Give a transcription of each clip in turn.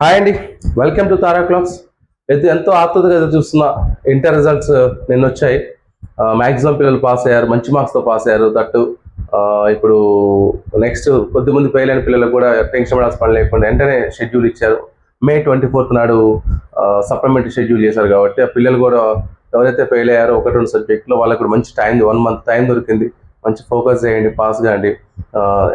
Hi అండి. Welcome to Tara clocks అయితే ఎంతో ఆతృతగా ఎదురు చూస్తున్న ఇంటర్ రిజల్ట్స్ uh, నిన్న వచ్చాయి. Uh, మ్యాక్సిమం పిల్లలు పాస్ అయ్యారు మంచి మార్క్స్తో పాస్ అయ్యారు దట్టు. Uh, ఇప్పుడు నెక్స్ట్ కొద్దిమంది ఫెయిల్ అయిన పిల్లలకు కూడా టెన్షన్ పడాల్సిన పని లేకుండా వెంటనే షెడ్యూల్ ఇచ్చారు. మే ట్వంటీ ఫోర్త్ నాడు సప్లిమెంటరీ షెడ్యూల్ చేశారు కాబట్టి ఆ పిల్లలు కూడా ఎవరైతే ఫెయిల్ అయ్యారో ఒకటి రెండు సబ్జెక్ట్లో వాళ్ళకు కూడా మంచి టైం వన్ మంత్ టైం దొరికింది. మంచి ఫోకస్ చేయండి పాస్ కాండి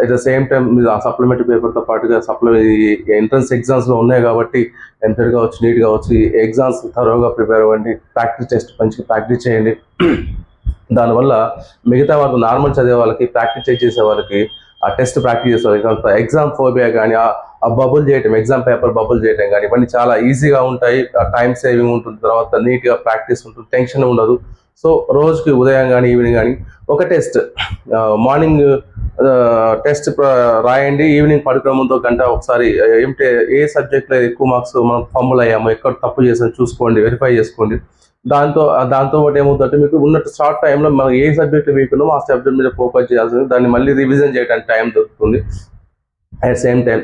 ఎట్ ద సేమ్ టైం మీరు ఆ సప్లిమెంటరీ పేపర్తో పాటుగా సప్లిమెంట్ ఎంట్రన్స్ ఎగ్జామ్స్లో ఉన్నాయి కాబట్టి ఎంపీర్ కావచ్చు నీట్ కావచ్చు ఎగ్జామ్స్ త్వరగా ప్రిపేర్ అవ్వండి ప్రాక్టీస్ టెస్ట్ మంచిగా ప్రాక్టీస్ చేయండి. దానివల్ల మిగతా వాళ్ళకి నార్మల్ చదివే వాళ్ళకి ప్రాక్టీస్ చేసే వాళ్ళకి ఆ టెస్ట్ ప్రాక్టీస్ చేసే వాళ్ళకి ఎగ్జామ్ ఫోబియా కానీ ఆ బబుల్ చేయటం ఎగ్జామ్ పేపర్ బబుల్ చేయటం కానీ ఇవన్నీ చాలా ఈజీగా ఉంటాయి. టైం సేవింగ్ ఉంటుంది తర్వాత నీట్గా ప్రాక్టీస్ ఉంటుంది టెన్షన్ ఉండదు. సో రోజుకి ఉదయం కానీ ఈవినింగ్ కానీ ఒక టెస్ట్. మార్నింగ్ టెస్ట్ రాయండి. ఈవినింగ్ పడుకునే ముందు గంట ఒకసారి ఏంటి ఏ సబ్జెక్ట్లో ఎక్కువ మార్క్స్ మనం ఫంబుల్ అయ్యాము ఎక్కడ తప్పు చేసాం చూసుకోండి వెరిఫై చేసుకోండి. దాంతో దాంతో పాటు ఏమవుతుందంటే మీకు ఉన్నట్టు షార్ట్ టైంలో మనం ఏ సబ్జెక్ట్ వీక్ ఉన్నామో ఆ సబ్జెక్ట్ మీద ఫోకస్ చేయాల్సింది దాన్ని మళ్ళీ రివిజన్ చేయడానికి టైం దొరుకుతుంది. అట్ సేమ్ టైం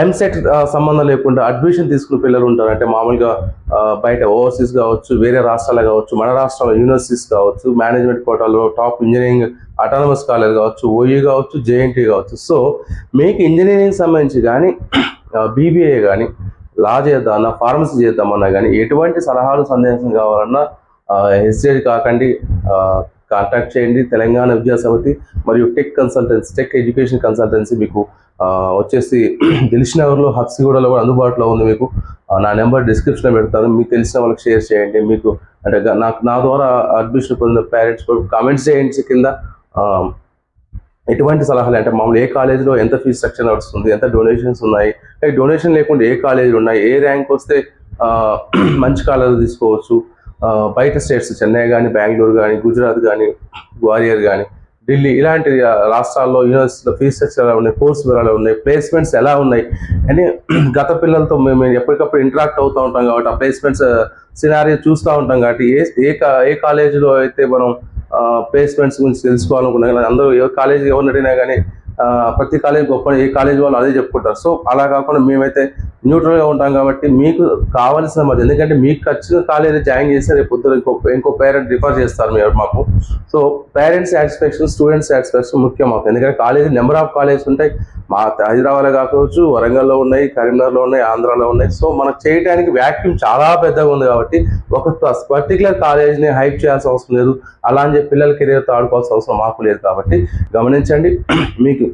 ఎంసెట్ సంబంధం లేకుండా అడ్మిషన్ తీసుకున్న పిల్లలు ఉంటారు. అంటే మామూలుగా uh, బయట ఓవర్సీస్ కావచ్చు వేరే రాష్ట్రాలు కావచ్చు మన రాష్ట్రంలో యూనివర్సిటీస్ కావచ్చు మేనేజ్మెంట్ కోటాలో టాప్ ఇంజనీరింగ్ అటానమస్ కాలేజ్ కావచ్చు ఓయూ కావచ్చు జేఎన్టీ కావచ్చు. సో మీకు ఇంజనీరింగ్ సంబంధించి కానీ uh, బీబీఏ కానీ లా చేద్దామన్నా ఫార్మసీ చేద్దామన్నా కానీ ఎటువంటి సలహాలు సందేశం కావాలన్నా uh, హెసిటేట్ కాకండి కాంటాక్ట్ చేయండి. తెలంగాణ విద్యా సమితి మరియు tech consultancy tech education consultancy మీకు వచ్చేసి దిల్షనగర్లో హక్సిగూడలో కూడా అందుబాటులో ఉంది మీకు. నా నెంబర్ డిస్క్రిప్షన్లో పెడతాను. మీకు తెలిసిన వాళ్ళకి షేర్ చేయండి. మీకు అంటే నాకు నా ద్వారా అడ్మిషన్ పొందిన పేరెంట్స్ కామెంట్స్ చేయండి కింద. ఎటువంటి సలహాలు అంటే మామూలు ఏ కాలేజీలో ఎంత ఫీజు స్ట్రక్చర్ నడుస్తుంది ఎంత డొనేషన్స్ ఉన్నాయి డొనేషన్ లేకుండా ఏ కాలేజీలు ఉన్నాయి ఏ ర్యాంక్ వస్తే మంచి కాలేజీ తీసుకోవచ్చు బయట స్టేట్స్ చెన్నై కానీ బెంగళూరు కానీ గుజరాత్ కానీ గ్వాలియర్ కానీ ఢిల్లీ ఇలాంటి రాష్ట్రాల్లో యూనివర్సిటీలో ఫీజు స్ట్రక్చర్ ఎలా ఉన్నాయి కోర్స్ ఎలా ఉన్నాయి ప్లేస్మెంట్స్ ఎలా ఉన్నాయి అని గత పిల్లలతో మేము ఎప్పటికప్పుడు ఇంటరాక్ట్ అవుతూ ఉంటాం కాబట్టి ఆ ప్లేస్మెంట్స్ సినారియో చూస్తూ ఉంటాం కాబట్టి ఏ ఏ ఏ కాలేజీలో అయితే మనం ప్లేస్మెంట్స్ గురించి తెలుసుకోవాలనుకున్నా కానీ అందరూ ఏ కాలేజీ ఎవరిని అడిగినా కానీ ప్రతి కాలేజ్ గొప్ప ఏ కాలేజ్ వాళ్ళు అదే చెప్పుకుంటారు. సో అలా కాకుండా మేమైతే న్యూట్రల్గా ఉంటాం కాబట్టి మీకు కావాల్సిన మరి ఎందుకంటే మీకు ఖచ్చితంగా కాలేజీ జాయిన్ చేస్తే రేపు పొద్దున ఇంకో ఇంకో పేరెంట్ రిఫర్ చేస్తారు మీరు మాకు. So parents satisfaction students satisfaction ముఖ్యం మాకు. ఎందుకంటే కాలేజీ నెంబర్ ఆఫ్ కాలేజెస్ ఉంటాయి. మా హైదరాబాద్లో కావచ్చు వరంగల్లో ఉన్నాయి కరీంనగర్లో ఉన్నాయి ఆంధ్రాలో ఉన్నాయి. సో మనకు చేయడానికి వ్యాక్యూమ్ చాలా పెద్దగా ఉంది కాబట్టి ఒక పర్టికులర్ కాలేజీని హైప్ చేయాల్సిన అవసరం లేదు. అలా అని చెప్పి పిల్లల కెరీర్తో ఆడుకోవాల్సిన అవసరం మాకు లేదు కాబట్టి గమనించండి. మీకు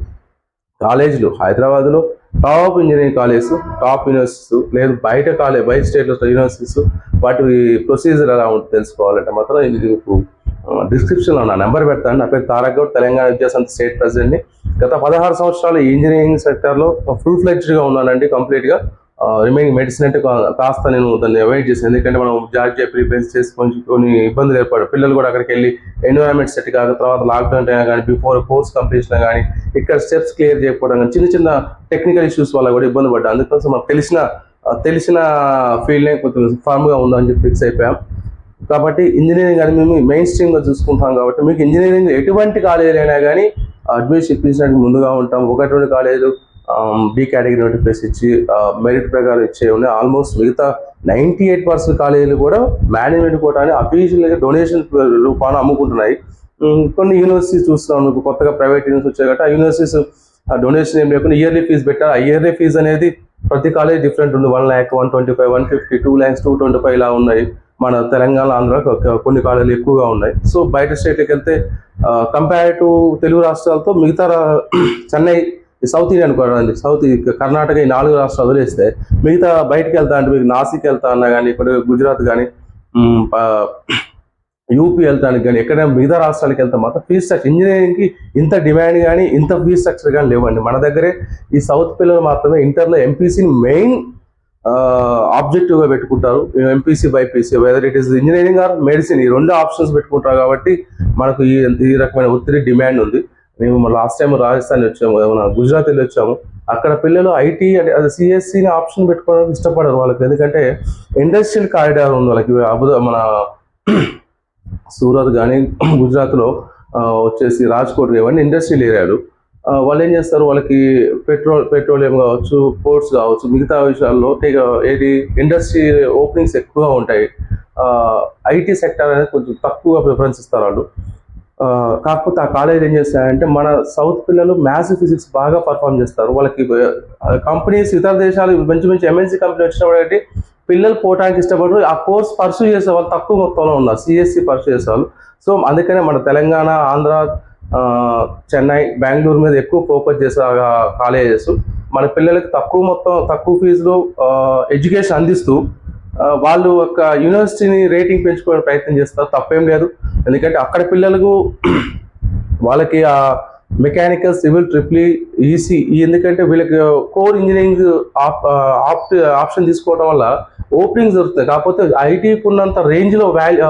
కాలేజీలు హైదరాబాద్లో top engineering college top universities లేదు బయట కాలేజ్ బయట స్టేట్లో యూనివర్సిటీస్ వాటి ప్రొసీజర్ ఎలా ఉంటుంది తెలుసుకోవాలంటే మాత్రం మీకు డిస్క్రిప్షన్లో నా నెంబర్ పెడతాను. నా పేరు తారక్ గౌడ్ తెలంగాణ విద్యాసంస్థ స్టేట్ ప్రెసిడెంట్ని గత పదహారు సంవత్సరాలు ఈ ఇంజనీరింగ్ సెక్టర్లో ఫుల్ ఫ్లెడ్జ్డ్గా ఉన్నానండి కంప్లీట్గా రిమైనింగ్ మెడిసిన్ అంటే కాస్త నేను దాన్ని అవాయిడ్ చేసాను ఎందుకంటే మనం జార్జ్ ప్రిపేర్ చేసి కొంచెం కొన్ని ఇబ్బందులు ఏర్పడు పిల్లలు కూడా అక్కడికి వెళ్ళి ఎన్విరాన్మెంట్ సెట్ కాక తర్వాత లాక్డౌన్ అయినా కానీ బిఫోర్ కోర్స్ కంప్లీషన్ కానీ ఇక్కడ స్టెప్స్ క్లియర్ చేయకపోవడం కానీ చిన్న చిన్న టెక్నికల్ ఇష్యూస్ వల్ల కూడా ఇబ్బంది పడ్డా అందుకోసం మనకు తెలిసిన తెలిసిన ఫీల్డ్నే కొంచెం ఫార్మ్గా ఉందని చెప్పి ఫిక్స్ అయిపోయాం. కాబట్టి ఇంజనీరింగ్ అని మేము మెయిన్ స్ట్రీమ్గా చూసుకుంటాం కాబట్టి మీకు ఇంజనీరింగ్ ఎటువంటి కాలేజీలైనా అయినా కానీ అడ్మిషన్ ఇప్పించడానికి ముందుగా ఉంటాం. ఒకటి రెండు కాలేజీలు బి కేటగిరీ నోటిఫికేషన్ ఇచ్చి uh, మెరిట్ ప్రకారం ఇచ్చే ఉన్నాయి ఆల్మోస్ట్ మిగతా నైంటీ ఎయిట్ పర్సెంట్ కాలేజీలు కూడా మేనేజ్మెంట్ కోటాని అఫీషియల్గా డొనేషన్ రూపాన అమ్ముకుంటున్నాయి. కొన్ని యూనివర్సిటీస్ చూస్తున్నాం. ఇప్పుడు కొత్తగా ప్రైవేట్ యూనివర్సిటీ వచ్చాయి కాబట్టి ఆ యూనివర్సిటీస్ డొనేషన్ ఏం లేకుండా ఇయర్లీ ఫీజు పెట్టారు ఆ ఇయర్లీ ఫీజు అనేది ప్రతి కాలేజ్ డిఫరెంట్ ఉంది. One lakh one twenty five one fifty two lakhs two twenty five ఇలా ఉన్నాయి. మన తెలంగాణ ఆంధ్ర కొన్ని కాలేజీలు ఎక్కువగా ఉన్నాయి. సో బయట స్టేట్కి వెళ్తే uh, కంపేర్ టు తెలుగు రాష్ట్రాలతో మిగతా చెన్నై సౌత్ ఇండియా అనుకోండి సౌత్ ఈ కర్ణాటక ఈ నాలుగు రాష్ట్రాలు వదిలేస్తే మిగతా బయటకు వెళ్తా అంటే మీకు నాసిక్ వెళ్తా అన్నా కానీ ఇక్కడ గుజరాత్ కానీ యూపీ వెళ్తానికి కానీ ఎక్కడైనా మిగతా రాష్ట్రాలకు వెళ్తే మాత్రం ఫీజ్ స్ట్రక్చర్ ఇంజనీరింగ్కి ఇంత డిమాండ్ కానీ ఇంత ఫీజ్ స్ట్రక్చర్ కానీ లేవండి. మన దగ్గరే ఈ సౌత్ పిల్లలు మాత్రమే ఇంటర్లో ఎంపీసీని మెయిన్ ఆబ్జెక్టివ్గా పెట్టుకుంటారు. MPC BiPC whether it is engineering or medicine ఈ రెండు ఆప్షన్స్ పెట్టుకుంటారు కాబట్టి మనకు ఈ ఈ రకమైన ఒత్తిడి డిమాండ్ ఉంది. మేము లాస్ట్ టైం రాజస్థాన్ వచ్చాము మన గుజరాత్ వెళ్ళి వచ్చాము. అక్కడ పిల్లలు ఐటీ అంటే అది సిఎస్సిని ఆప్షన్ పెట్టుకోవడానికి ఇష్టపడరు వాళ్ళకి. ఎందుకంటే ఇండస్ట్రియల్ కారిడార్ ఉంది వాళ్ళకి. అబుదా మన సూరత్ కానీ గుజరాత్లో వచ్చేసి రాజ్కోట్ ఇవన్నీ ఇండస్ట్రియల్ ఏరియాలు వాళ్ళు ఏం చేస్తారు? వాళ్ళకి పెట్రోల్ పెట్రోలియం కావచ్చు పోర్ట్స్ కావచ్చు మిగతా విషయాల్లో ఏది ఇండస్ట్రీ ఓపెనింగ్స్ ఎక్కువగా ఉంటాయి. ఐటీ సెక్టర్ అనేది కొంచెం తక్కువగా ప్రిఫరెన్స్ ఇస్తారు వాళ్ళు. కాకపోతే ఆ కాలేజ్ ఏం చేస్తాయంటే మన సౌత్ పిల్లలు మ్యాథ్స్ ఫిజిక్స్ బాగా పర్ఫామ్ చేస్తారు. వాళ్ళకి కంపెనీస్ ఇతర దేశాలు మంచి మంచి ఎంఎన్సీ కంపెనీ వచ్చినప్పుడు పిల్లలు పోవడానికి ఇష్టపడరు. ఆ కోర్స్ పర్సూ చేసే వాళ్ళు తక్కువ మొత్తంలో ఉన్నారు. సిఎస్సి పర్సూ చేసే వాళ్ళు. సో అందుకనే మన తెలంగాణ ఆంధ్ర చెన్నై బెంగళూరు మీద ఎక్కువ ఫోకస్ చేసే కాలేజెస్ మన పిల్లలకి తక్కువ మొత్తం తక్కువ ఫీజులో ఎడ్యుకేషన్ అందిస్తూ వాళ్ళు ఒక యూనివర్సిటీని రేటింగ్ పెంచుకోవడానికి ప్రయత్నం చేస్తారు. తప్పేం లేదు. ఎందుకంటే అక్కడ పిల్లలకు వాళ్ళకి ఆ మెకానికల్ సివిల్ ట్రిప్లీ ఈసీ ఎందుకంటే వీళ్ళకి కోర్ ఇంజనీరింగ్ ఆప్ట్ ఆప్షన్ తీసుకోవడం వల్ల ఓపెనింగ్స్ దొరుకుతాయి. కాకపోతే ఐటీకి ఉన్నంత రేంజ్లో వాల్యూ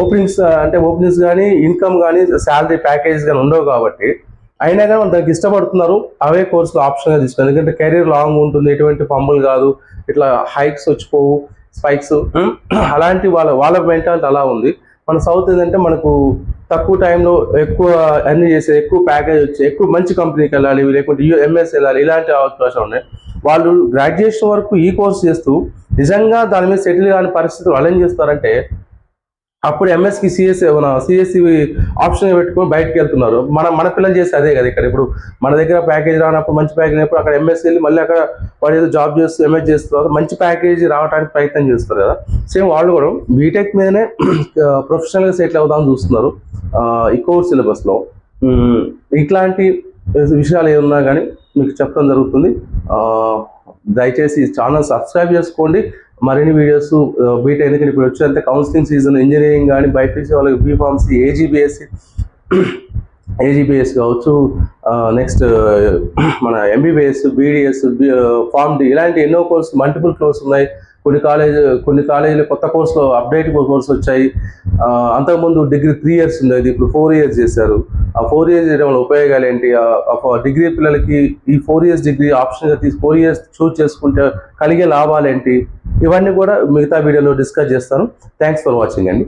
ఓపెనింగ్స్ అంటే ఓపెనింగ్స్ కానీ ఇన్కమ్ కానీ శాలరీ ప్యాకేజ్ కానీ ఉండవు కాబట్టి అయినా కానీ వాళ్ళు దానికి ఇష్టపడుతున్నారు అవే కోర్సులు ఆప్షన్గా తీసుకున్నారు. ఎందుకంటే కెరీర్ లాంగ్ ఉంటుంది ఎటువంటి పంబులు కాదు ఇట్లా హైక్స్ వచ్చిపోవు స్పైక్స్ అలాంటి వాళ్ళ వాళ్ళ మెంటాలిటీ అలా ఉంది. మన సౌత్ ఏంటంటే మనకు తక్కువ టైంలో ఎక్కువ అన్ని చేసే ఎక్కువ ప్యాకేజ్ వచ్చి ఎక్కువ మంచి కంపెనీకి వెళ్ళాలి లేకుంటే ఎంఎస్ వెళ్ళాలి ఇలాంటి అవకాశాలు ఉన్నాయి. వాళ్ళు గ్రాడ్యుయేషన్ వరకు ఈ కోర్స్ చేస్తూ నిజంగా దాని మీద సెటిల్ కాని పరిస్థితులు వాళ్ళు ఏం చేస్తారంటే అప్పుడు ఎంఎస్కి సిఎస్సి మన సిఎస్సి ఆప్షన్ పెట్టుకొని బయటకు వెళ్తున్నారు. మన మన పిల్లలు చేసి అదే కదా ఇక్కడ. ఇప్పుడు మన దగ్గర ప్యాకేజ్ రానప్పుడు మంచి ప్యాకేజ్ అయినప్పుడు అక్కడ ఎంఎస్సి వెళ్ళి మళ్ళీ అక్కడ వాడు ఏదో జాబ్ చేస్తూ ఎంఎస్ చేస్తున్నారు మంచి ప్యాకేజ్ రావడానికి ప్రయత్నం చేస్తారు కదా. సేమ్ వాళ్ళు కూడా బీటెక్ మీదనే ప్రొఫెషనల్గా సెటిల్ అవుదామని చూస్తున్నారు. ఈ కోర్స్ సిలబస్లో. ఇట్లాంటి విషయాలు ఏమున్నా కానీ మీకు చెప్పడం జరుగుతుంది. దయచేసి ఛానల్ సబ్స్క్రైబ్ చేసుకోండి. మరిన్ని వీడియోస్ బీటెక్ ఎందుకంటే ఇప్పుడు వచ్చేంత కౌన్సిలింగ్ సీజన్ ఇంజనీరింగ్ కానీ బైపీసీ వాళ్ళకి బీఫార్మసీ ఏజీబీఎస్సీ ఏజీబీఎస్ కావచ్చు నెక్స్ట్ మన ఎంబీబీఎస్ బీడీఎస్ ఫార్మ్ డి ఇలాంటి ఎన్నో కోర్స్ మల్టిపుల్ కోర్స్ ఉన్నాయి. కొన్ని కాలేజ్ కొన్ని కాలేజీలు కొత్త కోర్సులో అప్డేట్ కోర్స్ వచ్చాయి. అంతకుముందు డిగ్రీ త్రీ ఇయర్స్ ఉండేది ఇప్పుడు ఫోర్ ఇయర్స్ చేశారు. ఆ ఫోర్ ఇయర్స్ చేయడం వల్ల ఉపయోగాలు ఏంటి? డిగ్రీ పిల్లలకి ఈ ఫోర్ ఇయర్స్ డిగ్రీ ఆప్షన్గా తీసి ఫోర్ ఇయర్స్ చూస్ చేసుకుంటే కలిగే లాభాలు ఏంటి? ఇవన్నీ కూడా మిగతా వీడియోలో డిస్కస్ చేస్తాను. థ్యాంక్స్ ఫర్ వాచింగ్ అండి.